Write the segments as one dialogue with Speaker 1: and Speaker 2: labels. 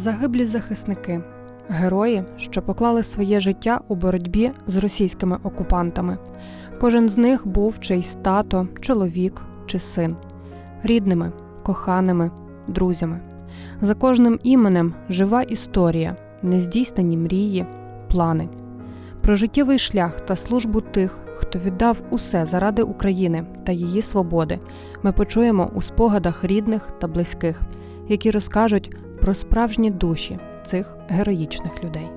Speaker 1: Загиблі захисники, герої, що поклали своє життя у боротьбі з російськими окупантами. Кожен з них був чийсь тато, чоловік чи син, рідними, коханими, друзями. За кожним іменем жива історія, нездійснені мрії, плани. Про життєвий шлях та службу тих, хто віддав усе заради України та її свободи, ми почуємо у спогадах рідних та близьких, які розкажуть про справжні душі цих героїчних людей.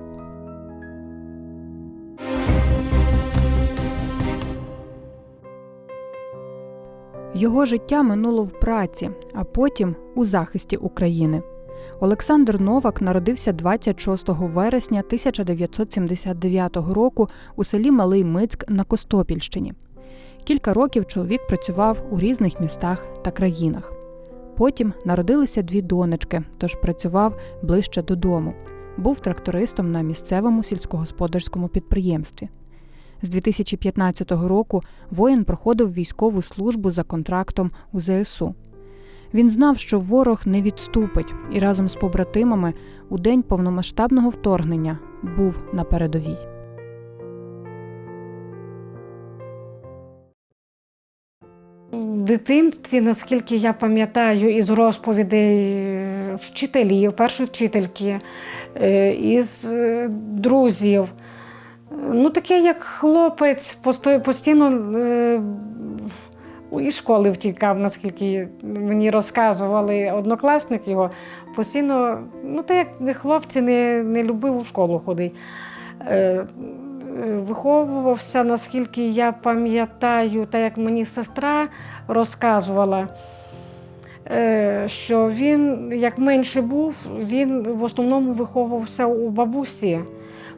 Speaker 1: Його життя минуло в праці, а потім у захисті України. Олександр Новак народився 26 вересня 1979 року у селі Малий Мицьк на Костопільщині. Кілька років чоловік працював у різних містах та країнах. Потім народилися дві донечки, тож працював ближче додому. Був трактористом на місцевому сільськогосподарському підприємстві. З 2015 року воїн проходив військову службу за контрактом у ЗСУ. Він знав, що ворог не відступить, і разом з побратимами у день повномасштабного вторгнення був на передовій.
Speaker 2: В дитинстві, наскільки я пам'ятаю, із розповідей вчителів, першої вчительки, е, із е, друзів, ну таке як хлопець, постійно е, із школи втікав, наскільки мені розказували однокласник його, постійно, ну так як хлопці не, не любив у школу ходити. Е, е, Виховувався, наскільки я пам'ятаю, так як мені сестра розказувала, е, що він, як менше був, він в основному виховувався у бабусі,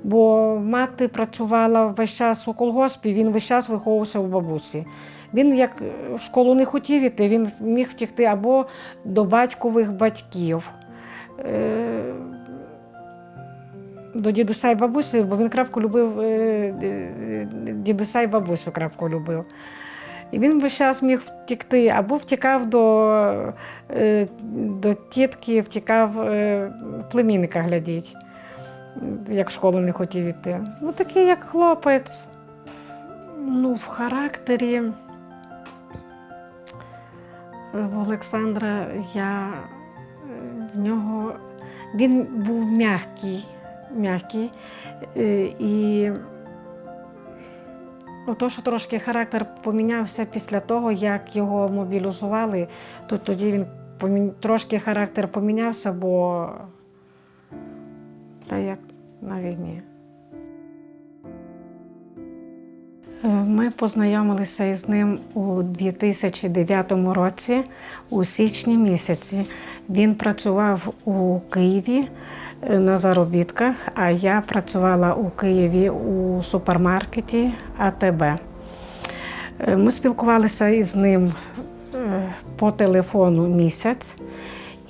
Speaker 2: бо мати працювала весь час у колгоспі, він весь час виховувався у бабусі. Він як в школу не хотів іти, він міг втікти або до батькових батьків. Е, До дідуся і бабусі, бо він крапку любив, е, е, дідуся і бабусю крапку любив. І він весь час міг втікти, або втікав до, е, до тітки, втікав е, племінника глядіть, як в школу не хотів іти. Ну, такий, як хлопець. Ну, в характері в Олександра я е, в нього він був м'який, м'який. е, І ото, що трошки характер помінявся після того, як його мобілізували, то тоді він трошки характер помінявся, бо та як на війні. Е, Ми познайомилися із ним у 2009 році, у січні місяці. Він працював у Києві на заробітках, а я працювала у Києві у супермаркеті АТБ. Е, Ми спілкувалися із ним е, по телефону місяць.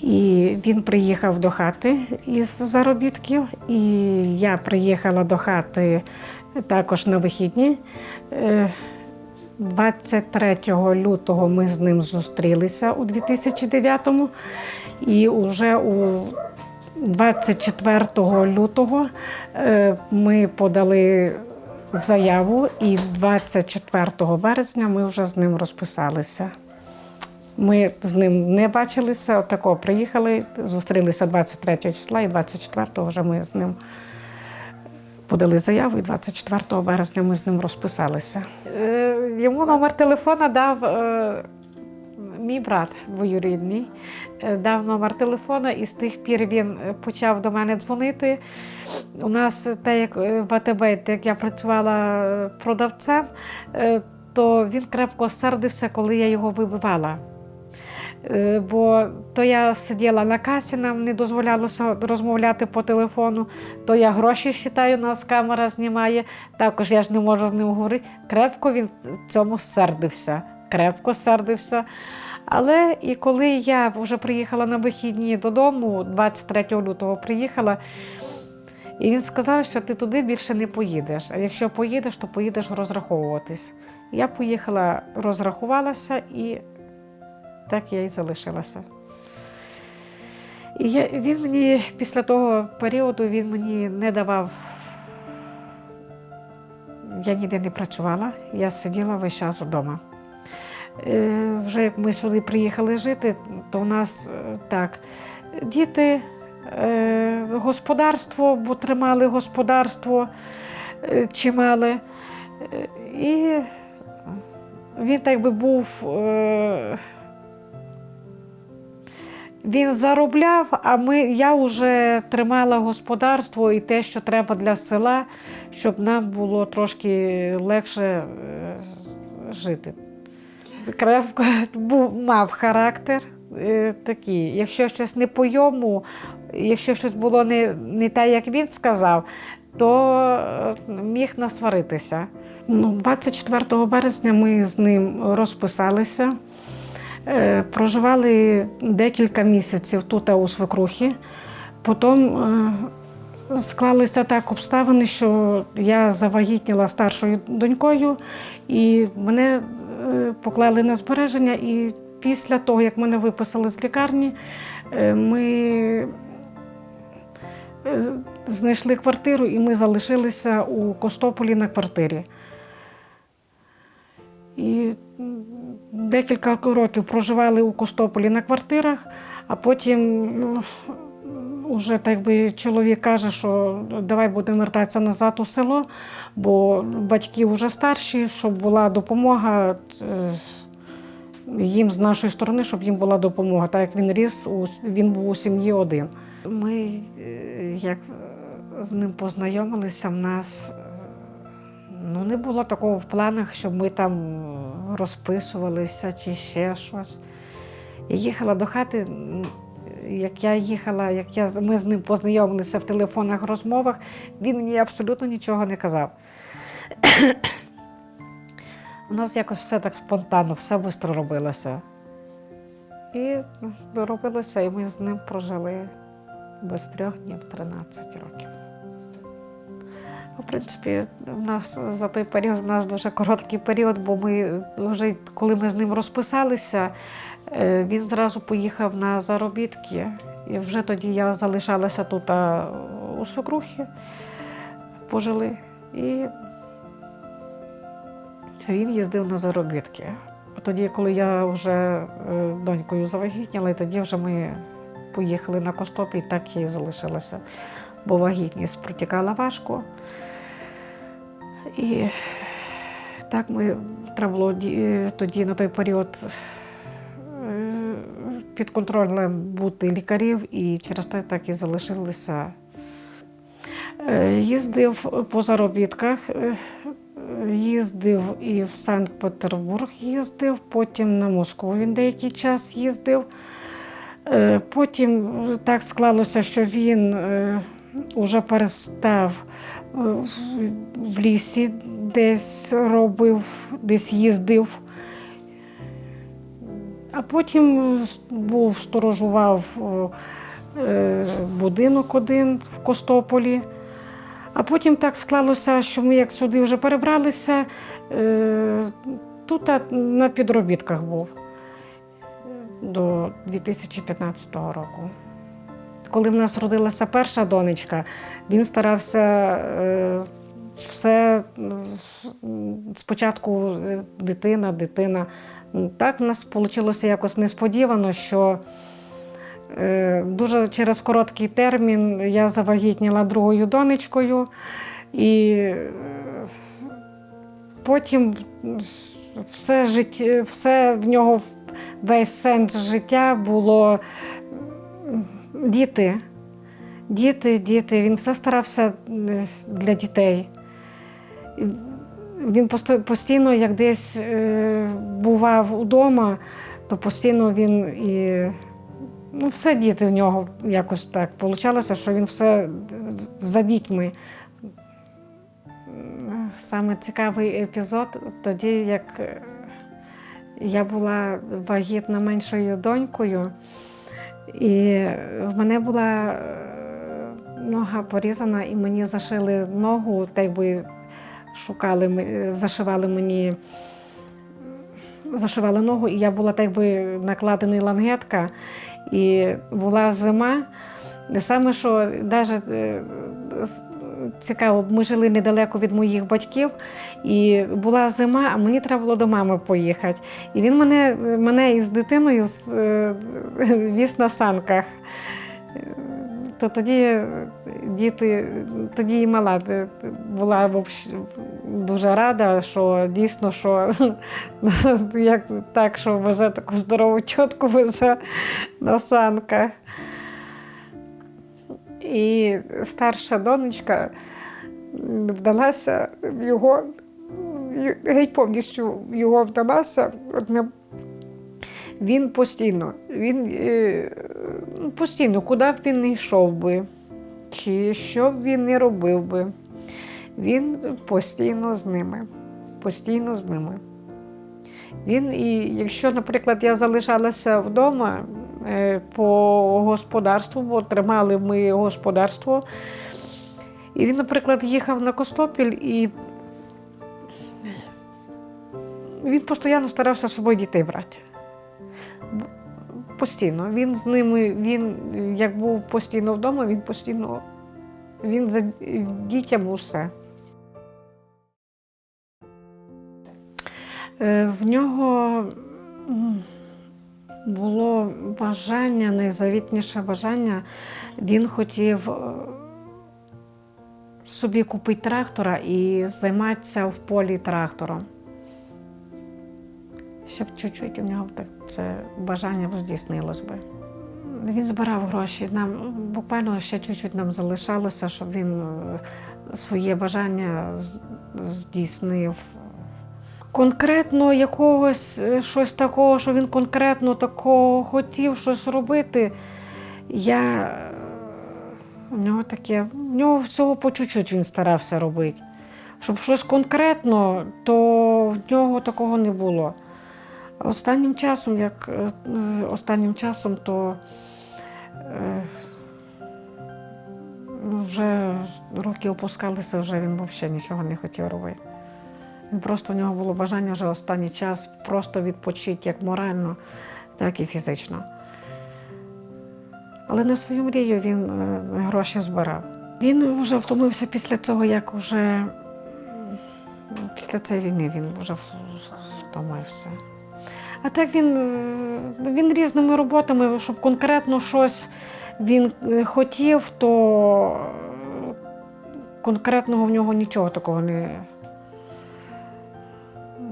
Speaker 2: І він приїхав до хати із заробітків, і я приїхала до хати також на вихідні. Е, 23 лютого ми з ним зустрілися у 2009-му, і вже у 24 лютого е, ми подали заяву, і 24 березня ми вже з ним розписалися. Ми з ним не бачилися, отако приїхали, зустрілися 23 числа, і 24 вже ми з ним подали заяву, і 24 березня ми з ним розписалися. Е, Йому номер телефона дав е, мій брат двоюрідний, е, дав номер телефона, і з тих пір він е, почав до мене дзвонити. У нас, те, як е, в АТБ, як я працювала е, продавцем, е, то він крепко сердився, коли я його вибивала. Е, Бо то я сиділа на касі, нам не дозволялося розмовляти по телефону, то я гроші вважаю, нас камера знімає. Також я ж не можу з ним говорити. Крепко він цьому сердився, крепко сердився. Але і коли я вже приїхала на вихідні додому, 23 лютого приїхала, і він сказав, що ти туди більше не поїдеш. А якщо поїдеш, то поїдеш розраховуватись. Я поїхала, розрахувалася і так я і залишилася. І він мені після того періоду він мені не давав. Я ніде не працювала, я сиділа весь час вдома. Е, вже як ми сюди приїхали жити, то в нас е, так, діти, е, господарство, бо тримали господарство чимале. І він так би був. Він заробляв, а ми, я вже тримала господарство і те, що треба для села, щоб нам було трошки легше жити. Кревко був, мав характер е, такий. Якщо щось не по йому, якщо щось було не, не те, як він сказав, то е, міг насваритися. Ну, 24 березня ми з ним розписалися. Е, Проживали декілька місяців тут у свекрухі. Потім склалися так обставини, що я завагітніла старшою донькою, і мене поклали на збереження. І після того, як мене виписали з лікарні, е, ми е, знайшли квартиру і ми залишилися у Костополі на квартирі. І декілька років проживали у Костополі на квартирах, а потім ну, уже так би чоловік каже, що давай будемо вертатися назад у село, бо батьки вже старші, щоб була допомога е, їм з нашої сторони, щоб їм була допомога. Так як він ріс, він був у сім'ї один. Ми е, як з ним познайомилися, в нас е, Ну, не було такого в планах, щоб ми там розписувалися чи ще щось. Я їхала до хати, як я їхала, як я, ми з ним познайомилися в телефонних розмовах, він мені абсолютно нічого не казав. У нас якось все так спонтанно, все швидко робилося. І ну, доробилося, і ми з ним прожили без трьох днів 13 років. В принципі, в нас за той період, у нас дуже короткий період, бо ми вже коли ми з ним розписалися, він зразу поїхав на заробітки. І вже тоді я залишалася тут у свекрухи, пожили. І він їздив на заробітки. Тоді, коли я вже е, донькою завагітніла, і тоді вже ми поїхали на Костопіль, так і залишилася. Бо вагітність протікала важко. І так ми треба було тоді на той період е, під контролем бути лікарів, і через те так і залишилися. Е, Їздив по заробітках, е, їздив і в Санкт-Петербург їздив, потім на Москву він деякий час їздив. Е, Потім так склалося, що він е, уже перестав в лісі десь робив, десь їздив. А потім був, сторожував е, будинок один в Костополі. А потім так склалося, що ми як сюди вже перебралися, е, тут на підробітках був до 2015 року. Коли в нас родилася перша донечка, він старався е, все спочатку е, дитина, дитина. Ну, Так в нас вийшло якось несподівано, що е, дуже через короткий термін я завагітніла другою донечкою, і е, потім все, життя, все в нього весь сенс життя було діти. Діти, діти. Він все старався для дітей. Він постійно, як десь е, бував удома, то постійно він і. Ну, все діти в нього якось так получалося, що він все за дітьми. Саме цікавий епізод тоді, як я була вагітна меншою донькою, і в мене була е, нога порізана, і мені зашили ногу, та й би шукали, м- зашивали мені зашивала ногу, і я була так би накладений лангетка, і була зима. Саме що навіть цікаво, ми жили недалеко від моїх батьків, і була зима, а мені треба було до мами поїхати. І він мене, мене із дитиною е, віз на санках. То тоді діти, тоді і мала е, була дуже рада, що дійсно, що як так, що везе таку здорову тітку везе на санках. І старша донечка вдалася в його, геть повністю його вдалася. Він постійно, він е, постійно, куди б він не йшов би, чи що б він не робив би, він постійно з ними. Постійно з ними. Він і якщо, наприклад, я залишалася вдома е, по господарству, бо тримали ми господарство, і він, наприклад, їхав на Костопіль і він постійно старався з собою дітей брати. Постійно. Він з ними, він як був постійно вдома, він постійно він за дітям усе. Е, В нього було бажання, найзавітніше бажання. Він хотів е, собі купити трактора і займатися в полі трактором. Щоб чуть-чуть у нього так це бажання здійснилось би. Він збирав гроші. Нам буквально ще чуть-чуть нам залишалося, щоб він е, своє бажання здійснив. Конкретно якогось е, щось такого, що він конкретно такого хотів щось робити, я е, в нього таке, в нього всього по чуть-чуть він старався робити. Щоб щось конкретно, то в нього такого не було. Останнім часом, як е, останнім часом, то е, ну, вже роки опускалися, вже він взагалі нічого не хотів робити. Просто у нього було бажання вже останній час просто відпочити як морально, так і фізично. Але на свою мрію він е, гроші збирав. Він вже втомився після цього, як вже після цієї війни він вже втомився. А так він, він різними роботами, щоб конкретно щось він е, хотів, то е, конкретного в нього нічого такого не,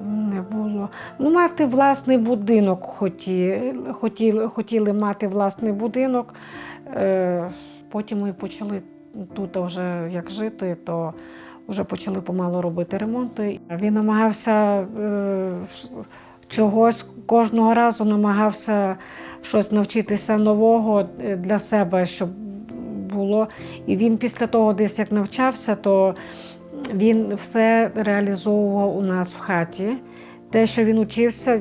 Speaker 2: не було. Ну, мати власний будинок хотіли, хотіли, хотіли мати власний будинок. Е, Потім ми почали тут вже як жити, то вже почали помалу робити ремонти. Він намагався чогось кожного разу намагався щось навчитися нового е, для себе, щоб було. І він після того, десь як навчався, то він все реалізовував у нас в хаті. Те, що він учився,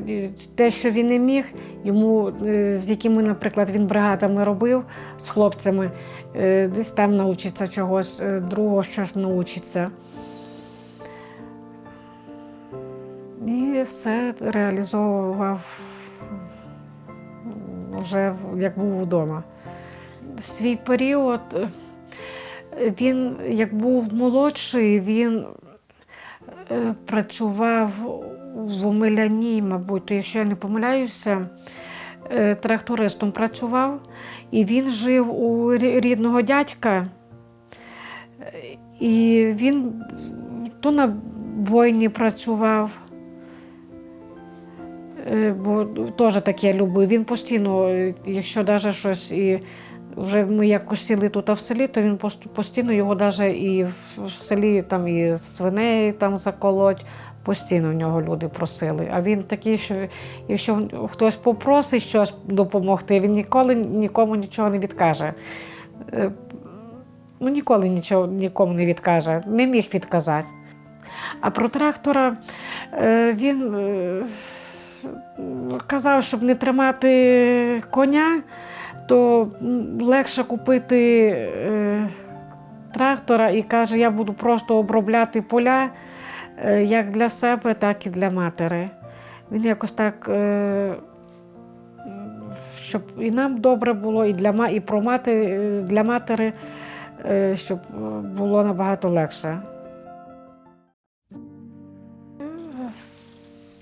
Speaker 2: те, що він не міг, йому, е, з якими, наприклад, він бригадами робив з хлопцями, е, десь там навчиться чогось, е, другого щось навчиться. Все реалізовував вже як був вдома. Свій період е, він, як був молодший, він е, працював в Омеляні, мабуть, якщо я не помиляюся, е, трактористом працював, і він жив у рідного дядька. І він то на бойні працював, бо теж таке любив. Він постійно, е, якщо навіть щось і вже ми як сіли тут в селі, то він постійно його навіть і в селі там і свиней там заколоть. Постійно в нього люди просили. А він такий, що якщо хтось попросить щось допомогти, він ніколи нікому нічого не відкаже. Е, Ну, ніколи нічого нікому не відкаже, не міг відказати. А про трактора е, він е, казав, щоб не тримати коня, то легше купити е, трактора і каже, я буду просто обробляти поля е, як для себе, так і для матері. Він якось так, е, щоб і нам добре було, і для і про мати, е, для матері, е, щоб було набагато легше.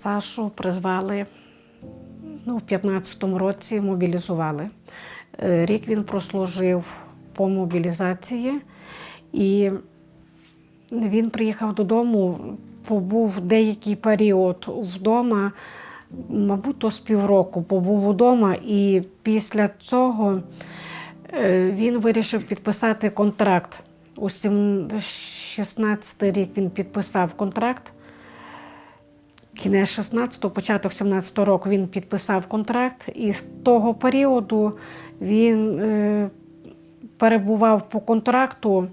Speaker 2: Сашу призвали ну, в 15-му році, мобілізували. Е, Рік він прослужив по мобілізації, і він приїхав додому, побув деякий період вдома, мабуть, то з півроку побув вдома, і після цього е, він вирішив підписати контракт. У 16 рік він підписав контракт. Кінець 16-го, початок 17-го року він підписав контракт, і з того періоду він е, перебував по контракту,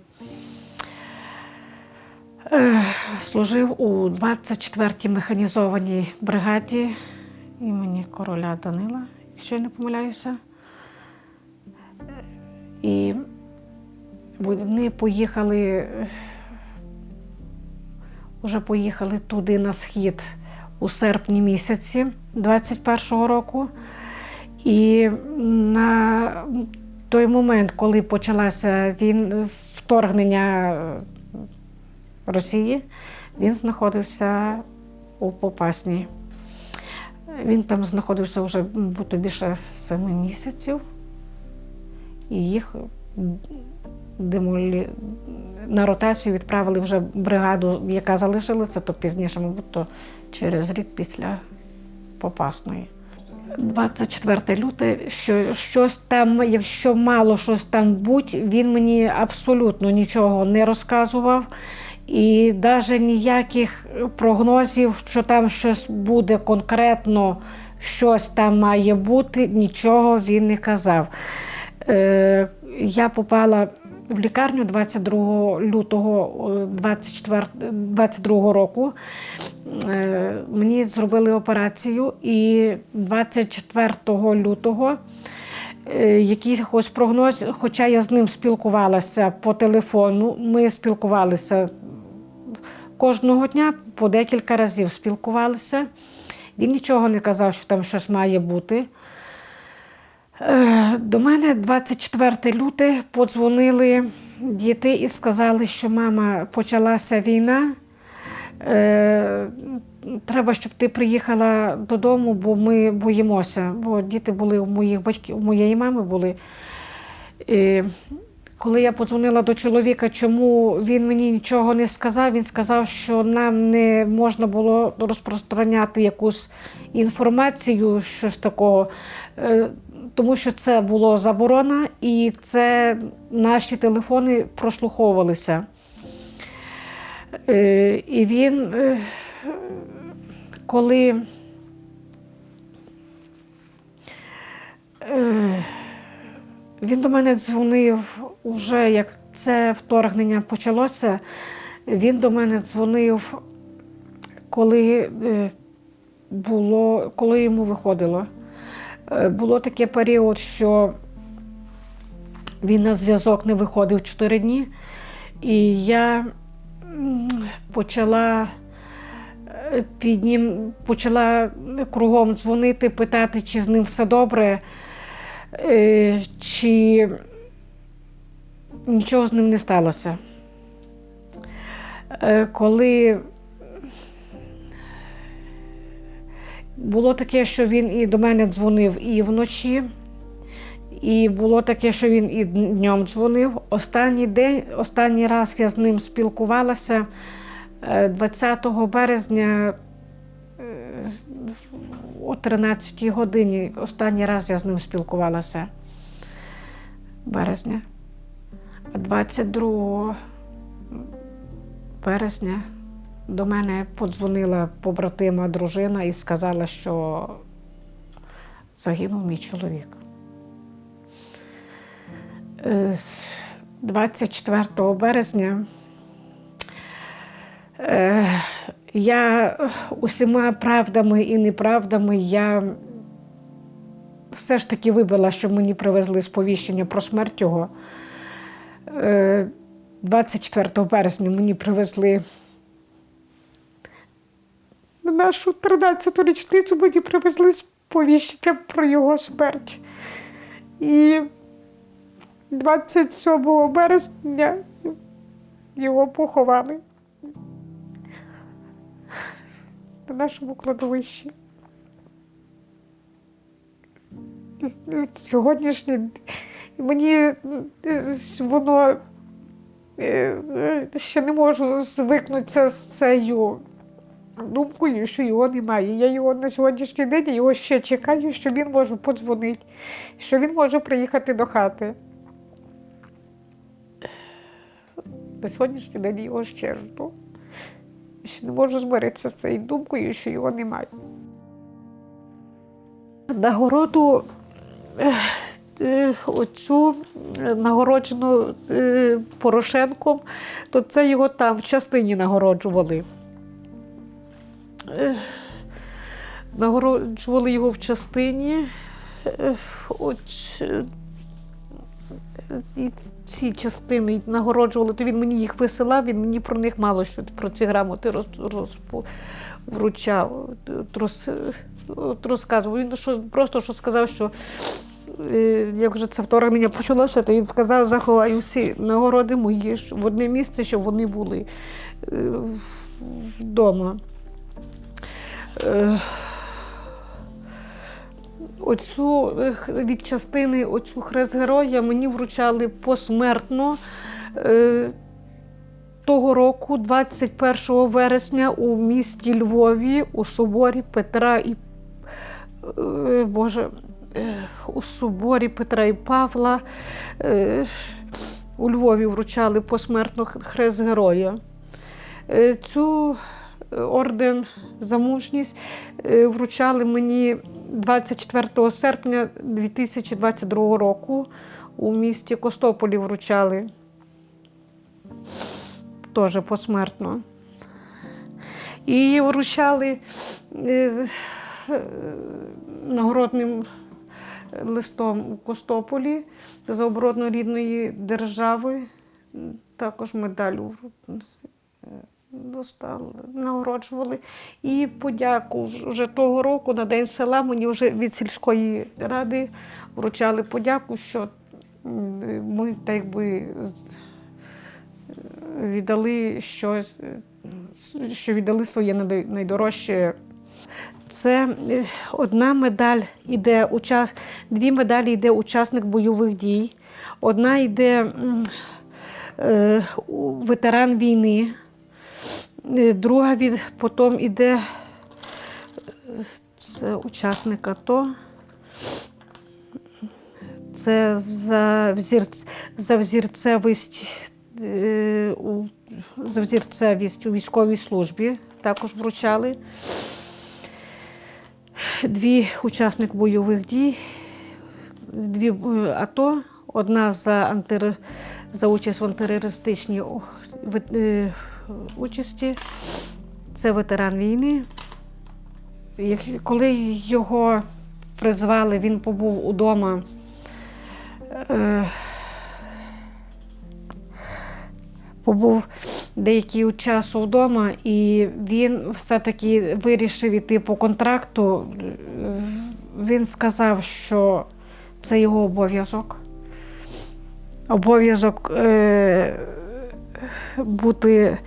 Speaker 2: е, служив у 24-й механізованій бригаді імені короля Данила, якщо я не помиляюся. І вони поїхали, вже поїхали туди на схід у серпні місяці 21-го року. І на той момент, коли почалося він, вторгнення Росії, він знаходився у Попасні. Він там знаходився вже більше семи місяців, і їх демолі... на ротацію відправили вже бригаду, яка залишилася, то пізніше, мабуть, то через рік після Попасної. 24 люте, що щось там, якщо мало щось там будь, він мені абсолютно нічого не розказував. І навіть ніяких прогнозів, що там щось буде конкретно, щось там має бути, нічого він не казав. Е, я попала в лікарню 22 лютого 24, 22 року. Е, Мені зробили операцію, і 24 лютого е, якихось прогноз, хоча я з ним спілкувалася по телефону, ми спілкувалися кожного дня по декілька разів спілкувалися. Він нічого не казав, що там щось має бути. Е, До мене 24 люте подзвонили діти і сказали, що мама почалася війна. Е, Треба, щоб ти приїхала додому, бо ми боїмося. Бо діти були у моїх батьків, у моєї мами були. І коли я подзвонила до чоловіка, чому він мені нічого не сказав, він сказав, що нам не можна було розпространяти якусь інформацію, щось такого, е, тому що це було заборона, і це наші телефони прослуховувалися. Е, І він, е, коли е, він до мене дзвонив уже як це вторгнення почалося. Він до мене дзвонив, коли було, коли йому виходило. Е, Було таке період, що він на зв'язок не виходив 4 дні, і я почала е, піднім, почала кругом дзвонити, питати, чи з ним все добре. Е, чи нічого з ним не сталося. Коли було таке, що він і до мене дзвонив і вночі, і було таке, що він і днем дзвонив. Останній день, останній раз я з ним спілкувалася е, 20 березня е, о 13 годині. Останній раз я з ним спілкувалася березня. А 22 березня до мене подзвонила побратима дружина і сказала, що загинув мій чоловік. Е, 24 березня е, я усіма правдами і неправдами я все ж таки вибила, що мені привезли сповіщення про смерть його. Е, 24 березня мені привезли нашу 13-ту річницю мені привезли сповіщення про його смерть. І 27 березня його поховали на нашому кладовищі. Сьогоднішній мені воно е, е, ще не можу звикнутися з цією думкою, що його немає. Я його на сьогоднішній день його ще чекаю, що він може подзвонити, що він може приїхати до хати. На сьогоднішній день його ще жду. Ще не можу змиритися з цією думкою, що його немає. Нагороду е, е, оцю е, нагороджену Порошенком, то це його там в частині нагороджували. Нагороджували його в частині. От, е, і ці частини нагороджували, то він мені їх висилав, він мені про них мало що про ці грамоти роз, розпо- вручав, роз, розказував. Він що, просто що сказав, що е, як вже це вторгнення почалося, то він сказав, заховай усі нагороди мої в одне місце, щоб вони були е, вдома. Е, Оцю від частини оцю хрест героя мені вручали посмертно е, того року, 21 вересня, у місті Львові, у соборі Петра і е, Боже, у соборі Петра і Павла. У Львові вручали посмертно хрест героя. Цю орден за мужність е, вручали мені 24 серпня 2022 року у місті Костополі вручали. Теж посмертно. І вручали е, е, нагородним листом у Костополі за оборону рідної держави. Також медалю достали, нагороджували. І подяку вже того року на День села мені вже від сільської ради вручали подяку, що ми так якби віддали щось, що віддали своє найдорожче. Це е, одна медаль іде учас... дві медалі йде учасник бойових дій, одна йде е, ветеран війни. Е, Друга від потім іде це учасник АТО. Це за, взірць, за взірцевість е, за взірцевість у військовій службі також вручали. Дві учасник бойових дій, дві е, АТО, одна за, антире- за участь в антитерористичній участі. Це ветеран війни. Коли його призвали, він побув удома. Е, побув деякий час вдома, і він все-таки вирішив іти по контракту. Е, Він сказав, що це його обов'язок. Обов'язок е, бути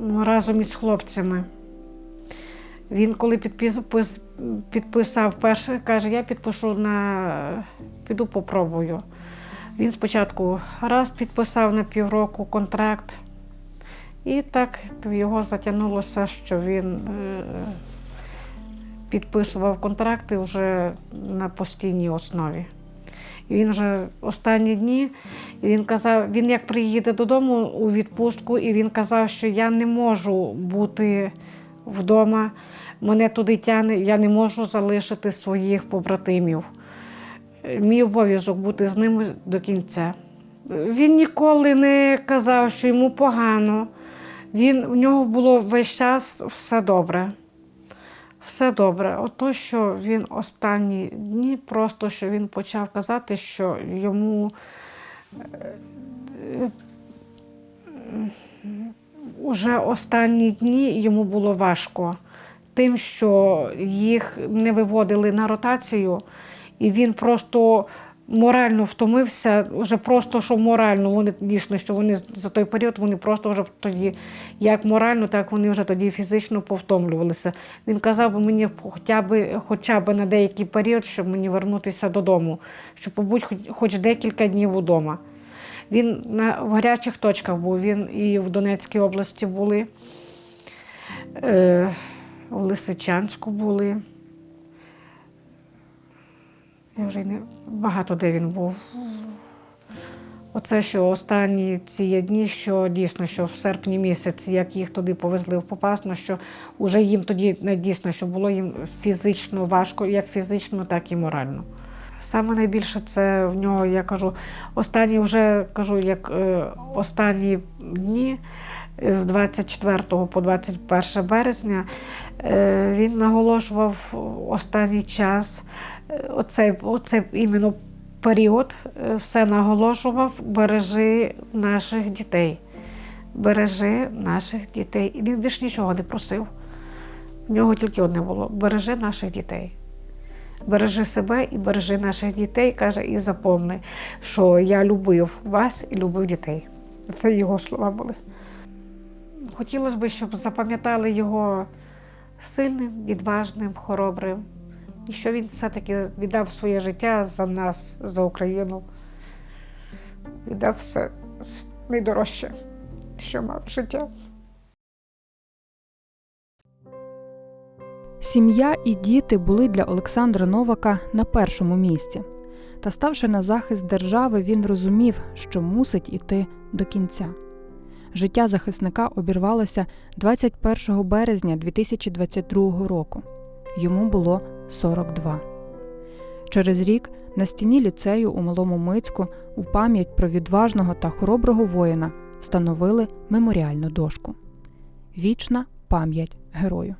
Speaker 2: ну, разом із хлопцями. Він коли підпис- підписав перше, каже, я підпишу на піду попробую. Він спочатку раз підписав на півроку контракт, і так його затягнулося, що він е, підписував контракти вже на постійній основі. Він вже останні дні, і він казав, він як приїде додому у відпустку, і він казав, що я не можу бути вдома, мене туди тягне, я не можу залишити своїх побратимів. Мій обов'язок бути з ними до кінця. Він ніколи не казав, що йому погано. Він, в нього було весь час все добре. Все добре. Ото, що він останні дні, просто що він почав казати, що йому е, уже останні дні йому було важко тим, що їх не виводили на ротацію, і він просто морально втомився, вже просто що морально. Вони дійсно, що вони за той період вони просто вже тоді, як морально, так вони вже тоді фізично повтомлювалися. Він казав мені хоча б, хоча б на деякий період, щоб мені вернутися додому, щоб побути хоч, хоч декілька днів удома. Він на в гарячих точках був. Він і в Донецькій області були, е, в Лисичанську були. Я вже й не багато де він був. Оце що останні ці дні, що дійсно, що в серпні місяці, як їх туди повезли в Попасну, що вже їм тоді не дійсно, що було їм фізично важко, як фізично, так і морально. Саме найбільше це в нього, я кажу, останні вже кажу, як е, останні дні е, з 24 по 21 березня е, він наголошував останній час, оцей, оцей іменно період, е, все наголошував, бережи наших дітей. Бережи наших дітей. І він більш нічого не просив. В нього тільки одне було: бережи наших дітей. Бережи себе і бережи наших дітей, каже, і запомни, що я любив вас і любив дітей. Це його слова були. Хотілося б, щоб запам'ятали його сильним, відважним, хоробрим, і що він все-таки віддав своє життя за нас, за Україну. Віддав все найдорожче, що мав життя.
Speaker 1: Сім'я і діти були для Олександра Новака на першому місці. Та ставши на захист держави, він розумів, що мусить іти до кінця. Життя захисника обірвалося 21 березня 2022 року. Йому було 42. Через рік на стіні ліцею у Малому Мицьку у пам'ять про відважного та хороброго воїна встановили меморіальну дошку. Вічна пам'ять герою.